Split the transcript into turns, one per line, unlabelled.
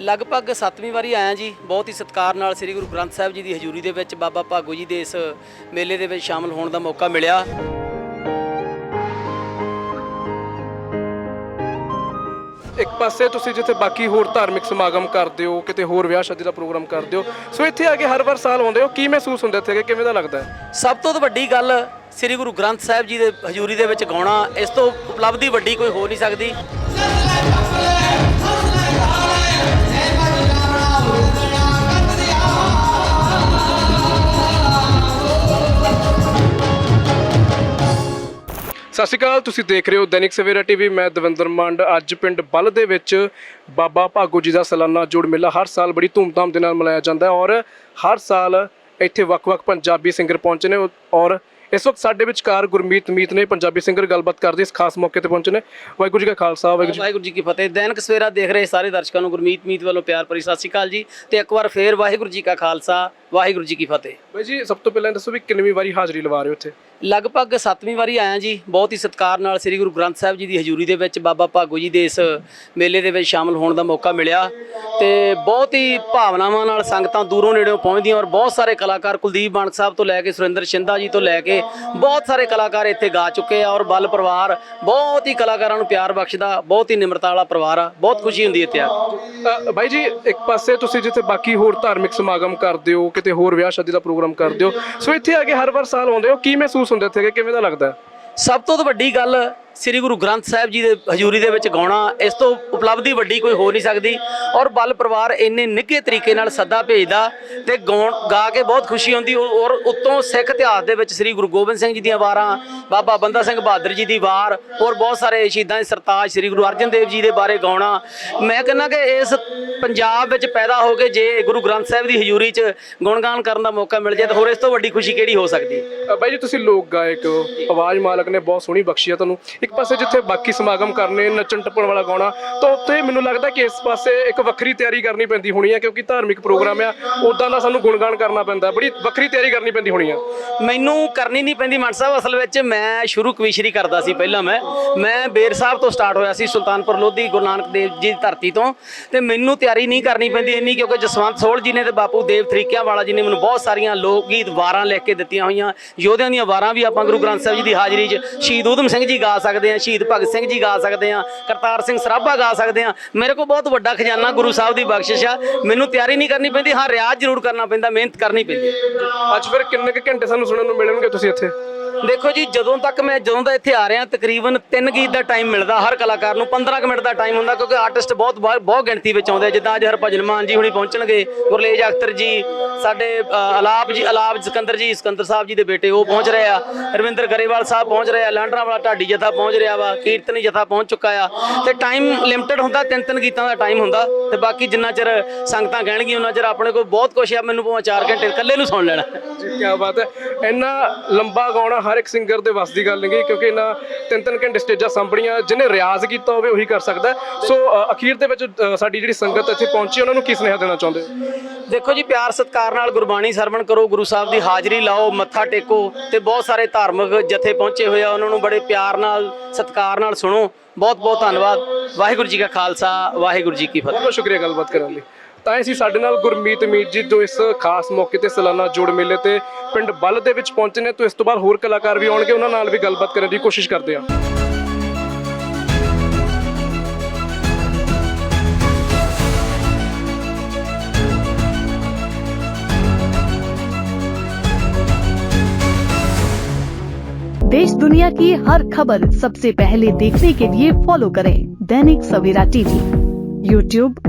ਲਗਭਗ 7ਵੀਂ ਵਾਰੀ ਆਇਆ ਜੀ ਬਹੁਤ ਹੀ ਸਤਿਕਾਰ ਨਾਲ ਸ੍ਰੀ ਗੁਰੂ ਗ੍ਰੰਥ ਸਾਹਿਬ ਜੀ ਦੀ ਹਜ਼ੂਰੀ ਦੇ ਵਿੱਚ ਬਾਬਾ ਭਾਗੋ ਜੀ ਦੇ ਇਸ ਮੇਲੇ ਦੇ ਵਿੱਚ ਸ਼ਾਮਲ ਹੋਣ ਦਾ ਮੌਕਾ ਮਿਲਿਆ।
ਇੱਕ ਪਾਸੇ ਤੁਸੀਂ ਜਿੱਥੇ ਬਾਕੀ ਹੋਰ ਧਾਰਮਿਕ ਸਮਾਗਮ ਕਰਦੇ ਹੋ ਕਿਤੇ ਹੋਰ ਵਿਆਹ ਸ਼ਾਦੀ ਦਾ ਪ੍ਰੋਗਰਾਮ ਕਰਦੇ ਹੋ ਸੋ ਇੱਥੇ ਆ ਕੇ ਹਰ ਵਾਰ ਸਾਲ ਆਉਂਦੇ ਹੋ ਕੀ ਮਹਿਸੂਸ ਹੁੰਦਾ ਇੱਥੇ ਆ ਕੇ ਕਿਵੇਂ ਦਾ ਲੱਗਦਾ? ਹੈ
ਸਭ ਤੋਂ ਤਾਂ ਵੱਡੀ ਗੱਲ ਸ੍ਰੀ ਗੁਰੂ ਗ੍ਰੰਥ ਸਾਹਿਬ ਜੀ ਦੇ ਹਜ਼ੂਰੀ ਦੇ ਵਿੱਚ ਗਾਉਣਾ ਇਸ ਤੋਂ ਉਪਲਬਧੀ ਵੱਡੀ ਕੋਈ ਹੋ ਨਹੀਂ ਸਕਦੀ।
ਸਤਿ ਸ਼੍ਰੀ ਅਕਾਲ ਤੁਸੀਂ ਦੇਖ ਰਹੇ ਹੋ ਦੈਨਿਕ ਸਵੇਰਾ ਟੀਵੀ। ਮੈਂ ਦਵਿੰਦਰ ਮੰਡ। ਅੱਜ ਪਿੰਡ ਬੱਲ ਦੇ ਵਿੱਚ ਬਾਬਾ ਭਾਗੋ ਜੀ ਦਾ ਸਾਲਾਨਾ ਜੋੜ ਮੇਲਾ ਹਰ ਸਾਲ ਬੜੀ ਧੂਮਧਾਮ ਦੇ ਨਾਲ ਮਨਾਇਆ ਜਾਂਦਾ ਹੈ ਔਰ ਹਰ ਸਾਲ ਇੱਥੇ ਵੱਖ-ਵੱਖ ਪੰਜਾਬੀ ਸਿੰਗਰ ਪਹੁੰਚੇ ਨੇ ਔਰ ਇਸ ਵਕਤ ਸਾਡੇ ਵਿਚਕਾਰ ਗੁਰਮੀਤ ਮੀਤ ਨੇ ਪੰਜਾਬੀ ਸਿੰਗਰ ਗੱਲਬਾਤ ਕਰਦੇ ਇਸ ਖਾਸ ਮੌਕੇ ਤੇ ਪਹੁੰਚੇ ਨੇ। ਵਾਹਿਗੁਰੂ ਜੀ ਕਾ ਖਾਲਸਾ ਵਾਹਿਗੁਰੂ ਜੀ
ਵਾਹਿਗੁਰੂ ਜੀ ਕੀ ਫਤਿਹ। ਦੈਨਿਕ ਸਵੇਰਾ ਦੇਖ ਰਹੇ ਸਾਰੇ ਦਰਸ਼ਕਾਂ ਨੂੰ ਗੁਰਮੀਤ ਮੀਤ ਵੱਲੋਂ ਪਿਆਰ ਭਰੀ ਸਤਿ ਸ਼੍ਰੀ ਅਕਾਲ ਜੀ। ਤੇ ਇੱਕ ਵਾਰ ਫੇਰ ਵਾਹਿਗੁਰੂ ਜੀ ਕਾ ਖਾਲਸਾ ਵਾਹਿਗੁਰੂ ਜੀ ਕੀ ਫਤਿਹ।
ਬਾਈ ਜੀ ਸਭ ਤੋਂ ਪਹਿਲਾਂ ਦੱਸੋ ਵੀ ਕਿੰਨਵੀਂ ਵਾਰੀ ਹਾਜ਼ਰੀ ਲਵਾ ਰਹੇ ਹੋ ਇੱਥੇ?
ਲਗਭਗ 7ਵੀਂ ਵਾਰੀ ਆਇਆ ਜੀ, ਬਹੁਤ ਹੀ ਸਤਿਕਾਰ ਨਾਲ ਸ੍ਰੀ ਗੁਰੂ ਗ੍ਰੰਥ ਸਾਹਿਬ ਜੀ ਦੀ ਹਜ਼ੂਰੀ ਦੇ ਵਿੱਚ ਬਾਬਾ ਭਾਗੋ ਜੀ ਦੇ ਇਸ ਮੇਲੇ ਦੇ ਵਿੱਚ ਸ਼ਾਮਲ ਹੋਣ ਦਾ ਮੌਕਾ ਮਿਲਿਆ ਤੇ ਬਹੁਤ ਹੀ ਭਾਵਨਾਵਾਂ ਨਾਲ ਸੰਗਤਾਂ ਦੂਰੋਂ ਨੇੜਿਓਂ ਪਹੁੰਚਦੀਆਂ ਔਰ ਬਹੁਤ ਸਾਰੇ ਕਲਾਕਾਰ ਕੁਲਦੀਪ ਬਾਣਕ ਸਾਹਿਬ ਤੋਂ ਲੈ ਕੇ ਸੁਰਿੰਦਰ ਸ਼ਿੰਦਾ ਜੀ ਤੋਂ ਲੈ ਕੇ ਬਹੁਤ ਸਾਰੇ ਕਲਾਕਾਰ ਇੱਥੇ ਗਾ ਚੁੱਕੇ ਆ ਔਰ ਬਲ ਪਰਿਵਾਰ ਬਹੁਤ ਹੀ ਕਲਾਕਾਰਾਂ ਨੂੰ ਪਿਆਰ ਬਖਸ਼ਦਾ, ਬਹੁਤ ਹੀ ਨਿਮਰਤਾ ਵਾਲਾ ਪਰਿਵਾਰ ਆ, ਬਹੁਤ ਖੁਸ਼ੀ ਹੁੰਦੀ ਹੈ ਇੱਥੇ ਆ।
ਬਾਈ ਜੀ, ਇੱਕ ਪਾਸੇ ਤੁਸੀਂ ਜਿੱਥੇ ਬਾਕੀ ਹੋਰ ਧਾਰਮਿਕ ਸਮਾਗਮ ਕਰਦੇ ਹੋ, ਕਿਤੇ ਹੋਰ ਵਿਆਹ ਸ਼ਾਦੀ ਦਾ ਪ੍ਰੋਗਰਾਮ ਕਰਦੇ ਹੋ, ਸੋ ਇੱਥੇ ਆ ਕੇ ਹਰ ਵਾਰ ਸਾਲ ਆਉਂਦੇ ਹੋ, ਕੀ ਮਹਿਸੂਸ ਹੁੰਦਾ ਇੱਥੇ ਆ ਕਿਵੇਂ ਦਾ ਲੱਗਦਾ?
ਸਭ ਤੋਂ ਵੱਡੀ ਗੱਲ ਸ੍ਰੀ ਗੁਰੂ ਗ੍ਰੰਥ ਸਾਹਿਬ ਜੀ ਦੇ ਹਜ਼ੂਰੀ ਦੇ ਵਿੱਚ ਗਾਉਣਾ ਇਸ ਤੋਂ ਉਪਲਬਧੀ ਵੱਡੀ ਕੋਈ ਹੋ ਨਹੀਂ ਸਕਦੀ ਔਰ ਬਲ ਪਰਿਵਾਰ ਇੰਨੇ ਨਿੱਘੇ ਤਰੀਕੇ ਨਾਲ ਸੱਦਾ ਭੇਜਦਾ ਤੇ ਗਾਉਣ ਗਾ ਕੇ ਬਹੁਤ ਖੁਸ਼ੀ ਹੁੰਦੀ ਔਰ ਉੱਤੋਂ ਸਿੱਖ ਇਤਿਹਾਸ ਦੇ ਵਿੱਚ ਸ੍ਰੀ ਗੁਰੂ ਗੋਬਿੰਦ ਸਿੰਘ ਜੀ ਦੀਆਂ ਵਾਰਾਂ ਬਾਬਾ ਬੰਦਾ ਸਿੰਘ ਬਹਾਦਰ ਜੀ ਦੀ ਵਾਰ ਔਰ ਬਹੁਤ ਸਾਰੇ ਸ਼ਹੀਦਾਂ ਦੇ ਸਰਤਾਜ ਸ੍ਰੀ ਗੁਰੂ ਅਰਜਨ ਦੇਵ ਜੀ ਦੇ ਬਾਰੇ ਗਾਉਣਾ। ਮੈਂ ਕਹਿੰਦਾ ਕਿ ਇਸ ਪੰਜਾਬ ਵਿੱਚ ਪੈਦਾ ਹੋ ਕੇ ਜੇ ਗੁਰੂ ਗ੍ਰੰਥ ਸਾਹਿਬ ਦੀ ਹਜ਼ੂਰੀ 'ਚ ਗੁਣਗਾਨ ਕਰਨ ਦਾ ਮੌਕਾ ਮਿਲ ਜਾਏ ਤਾਂ ਹੋਰ ਇਸ ਤੋਂ ਵੱਡੀ ਖੁਸ਼ੀ ਕਿਹੜੀ ਹੋ ਸਕਦੀ? ਹੈ
ਬਾਈ ਜੀ ਤੁਸੀਂ ਲੋਕ ਗਾਇਕ ਹੋ ਆਵਾਜ਼ ਮਾਲਕ ਨੇ ਬਹੁਤ ਸੋਹਣੀ ਬਖਸ਼ੀ ਆ ਤੁਹਾਨੂੰ। ਇੱਕ ਪਾਸੇ ਜਿੱਥੇ ਬਾਕੀ ਸਮਾਗਮ ਕਰਨੇ, ਨੱਚਣ ਟੱਪਣ ਵਾਲਾ ਗਾਉਣਾ, ਤਾਂ ਉੱਥੇ ਮੈਨੂੰ ਲੱਗਦਾ ਕਿ ਇਸ ਪਾਸੇ ਇੱਕ ਵੱਖਰੀ ਤਿਆਰੀ ਕਰਨੀ ਪੈਂਦੀ ਹੋਣੀ ਹੈ ਕਿਉਂਕਿ ਧਾਰਮਿਕ ਪ੍ਰੋਗਰਾਮ ਆ ਉਦਾਂ ਦਾ ਸਾਨੂੰ ਗੁਣਗਾਨ ਕਰਨਾ ਪੈਂਦਾ, ਬੜੀ ਵੱਖਰੀ ਤਿਆਰੀ ਕਰਨੀ ਪੈਂਦੀ ਹੋਣੀ ਆ।
ਮੈਨੂੰ ਕਰਨੀ ਨਹੀਂ ਪੈਂਦੀ ਮਨ ਸਾਹਿਬ, ਅਸਲ ਵਿੱਚ ਮੈਂ ਸ਼ੁਰੂ ਕਵੀਸ਼ਰੀ ਕਰਦਾ ਸੀ ਪਹਿਲਾਂ ਮੈਂ। ਮੈਂ ਬੇਰ ਸਾਹਿਬ ਤੋਂ ਸਟਾਰਟ ਹੋਇਆ ਸੀ, ਸੁਲਤਾਨਪੁਰ ਲੋਧੀ, ਗੁਰੂ ਨਾਨਕ ਦੇਵ ਜੀ ਦੀ ਧਰਤੀ ਤੋਂ। ਤੇ ਮੈਨੂੰ ਤਿਆਰੀ ਨਹੀਂ ਕਰਨੀ ਪੈਂਦੀ ਇੰਨੀ, ਕਿਉਂਕਿ ਜਸਵੰਤ ਸੋਲ ਜੀ ਨੇ ਤੇ ਬਾਪੂ ਦੇਵ ਤਰੀਕਿਆਂ ਵਾਲਾ ਜੀ ਨੇ ਮੈਨੂੰ ਬਹੁਤ ਸਾਰੀਆਂ ਲੋਕ ਗੀਤ ਵਾਰਾਂ ਲਿਖ ਕੇ ਦਿੱਤੀਆਂ ਹੋਈਆਂ। ਯੋਧਿਆਂ ਦੀਆਂ ਵਾਰਾਂ ਵੀ ਆਪਾਂ ਗੁਰੂ ਗ੍ਰੰਥ ਸਾਹਿਬ ਜੀ ਦੀ ਹਾਜ਼ਰੀ 'ਚ, ਸ਼ਹੀਦ ਊਧਮ ਸਿੰਘ ਜੀ ਗਾ ਸਕਦੇ ਆ ਸ਼ਹੀਦ ਭਗਤ ਸਿੰਘ ਜੀ ਗਾ ਸਕਦੇ ਆ ਕਰਤਾਰ ਸਿੰਘ ਸਰਾਭਾ ਗਾ ਸਕਦੇ ਆ ਮੇਰੇ ਕੋਲ ਬਹੁਤ ਵੱਡਾ ਖਜ਼ਾਨਾ ਗੁਰੂ ਸਾਹਿਬ ਦੀ ਬਖਸ਼ਿਸ਼ ਆ। ਮੈਨੂੰ ਤਿਆਰੀ ਨਹੀਂ ਕਰਨੀ ਪੈਂਦੀ ਹਾਂ ਰਿਆਜ਼ ਜ਼ਰੂਰ ਕਰਨਾ ਪੈਂਦਾ, ਮਿਹਨਤ ਕਰਨੀ ਪੈਂਦੀ।
ਅੱਜ ਫਿਰ ਕਿੰਨੇ ਕੁ ਘੰਟੇ ਸਾਨੂੰ ਸੁਣਨ ਨੂੰ ਮਿਲਣਗੇ ਤੁਸੀਂ ਇੱਥੇ?
ਦੇਖੋ ਜੀ, ਜਦੋਂ ਤੱਕ ਮੈਂ ਜਦੋਂ ਦਾ ਇੱਥੇ ਆ ਰਿਹਾ, ਤਕਰੀਬਨ 3 ਗੀਤ ਦਾ ਟਾਈਮ ਮਿਲਦਾ ਹਰ ਕਲਾਕਾਰ ਨੂੰ 15 ਕੁ ਮਿੰਟ ਦਾ ਟਾਈਮ ਹੁੰਦਾ, ਕਿਉਂਕਿ ਆਰਟਿਸਟ ਬਹੁਤ ਬਹੁਤ ਗਿਣਤੀ ਵਿੱਚ ਆਉਂਦੇ ਆ। ਜਿੱਦਾਂ ਅੱਜ ਹਰਭਜਨ ਮਾਨ ਜੀ ਹੁਣੀ ਪਹੁੰਚਣਗੇ, ਗੁਰਲੇਜ ਅਖਤਰ ਜੀ, ਸਾਡੇ ਅਲਾਪ ਜੀ, ਅਲਾਪ ਸਿਕੰਦਰ ਜੀ, ਸਿਕੰਦਰ ਸਾਹਿਬ ਜੀ ਦੇ ਬੇਟੇ, ਉਹ ਪਹੁੰਚ ਰਹੇ ਆ। ਰਵਿੰਦਰ ਗਰੇਵਾਲ ਸਾਹਿਬ ਪਹੁੰਚ ਰਹੇ ਆ। ਲਾਂਡਰਾ ਵਾਲਾ ਢਾਡੀ ਜਥਾ ਪਹੁੰਚ ਰਿਹਾ ਵਾ, ਕੀਰਤਨੀ ਜਥਾ ਪਹੁੰਚ ਚੁੱਕਾ ਆ। ਤੇ ਟਾਈਮ ਲਿਮਟਿਡ ਹੁੰਦਾ, ਤਿੰਨ ਤਿੰਨ ਗੀਤਾਂ ਦਾ ਟਾਈਮ ਹੁੰਦਾ। ਤੇ ਬਾਕੀ ਜਿੰਨਾ ਚਿਰ ਸੰਗਤਾਂ ਕਹਿਣਗੀਆਂ ਉਹਨਾਂ ਚਿਰ ਆਪਣੇ ਕੋਲ ਬਹੁਤ ਕੁਛ ਆ, ਮੈਨੂੰ ਭਾਵੇਂ 4 ਘੰਟੇ ਇਕੱਲੇ ਨੂੰ ਸੁਣ ਲੈਣਾ।
ਜੀ ਕੀ ਬਾਤ ਹੈ। ਇੰਨਾ ਲੰਬਾ ਗਾਉਣਾ ਹਰ ਇੱਕ ਸਿੰਗਰ ਦੇ ਵੱਸ ਦੀ ਗੱਲ ਨਹੀਂ ਕਿਉਂਕਿ ਇਹਨਾਂ ਤਿੰਨ ਤਿੰਨ ਘੰਟੇ ਸਟੇਜਾਂ ਸੰਭੜੀਆਂ ਜਿਹਨੇ ਰਿਆਜ਼ ਕੀਤਾ ਹੋਵੇ ਉਹੀ ਕਰ ਸਕਦਾ। ਸੋ ਅ, ਅਖੀਰ ਦੇ ਵਿੱਚ ਅ, ਸਾਡੀ ਜਿਹੜੀ ਸੰਗਤ ਇੱਥੇ ਪਹੁੰਚੀ ਉਹਨਾਂ ਨੂੰ ਕੀ ਸੁਨੇਹਾ ਦੇਣਾ ਚਾਹੁੰਦੇ ਹੋ?
ਦੇਖੋ ਜੀ ਪਿਆਰ ਸਤਿਕਾਰ ਨਾਲ ਗੁਰਬਾਣੀ ਸਰਵਣ ਕਰੋ ਗੁਰੂ ਸਾਹਿਬ ਦੀ ਹਾਜ਼ਰੀ ਲਾਓ ਮੱਥਾ ਟੇਕੋ ਤੇ ਬਹੁਤ ਸਾਰੇ ਧਾਰਮਿਕ ਜਥੇ ਪਹੁੰਚੇ ਹੋਏ ਆ ਉਹਨਾਂ ਨੂੰ ਬੜੇ ਪਿਆਰ ਨਾਲ ਸਤਿਕਾਰ ਨਾਲ ਸੁਣੋ। ਬਹੁਤ ਬਹੁਤ ਧੰਨਵਾਦ। ਵਾਹਿਗੁਰੂ ਜੀ ਕਾ ਖਾਲਸਾ ਵਾਹਿਗੁਰੂ ਜੀ ਕੀ ਫਤਿਹ।
ਬਹੁਤ ਬਹੁਤ ਸ਼ੁਕਰੀਆ ਗੱਲਬਾਤ ਕਰਨ ਲਈ। ਤਾਂ ਅਸੀਂ ਸਾਡੇ ਨਾਲ ਗੁਰਮੀਤ ਮੀਤ ਜੀ ਜੋ ਇਸ ਖਾਸ ਮੌਕੇ ਤੇ ਸਾਲਾਨਾ ਜੋੜ ਮੇਲੇ ਤੇ ਪਿੰਡ ਬੱਲ ਦੇ ਵਿੱਚ ਪਹੁੰਚੇ ਨੇ ਤੋਂ ਇਸ ਤੋਂ ਬਾਅਦ ਹੋਰ ਕਲਾਕਾਰ ਵੀ ਆਉਣਗੇ ਉਹਨਾਂ ਨਾਲ ਵੀ ਗੱਲਬਾਤ ਕਰਨ ਦੀ ਕੋਸ਼ਿਸ਼ ਕਰਦੇ ਹਾਂ
देश दुनिया की हर खबर सबसे पहले देखने के लिए फॉलो करें दैनिक सवेरा टीवी यूट्यूब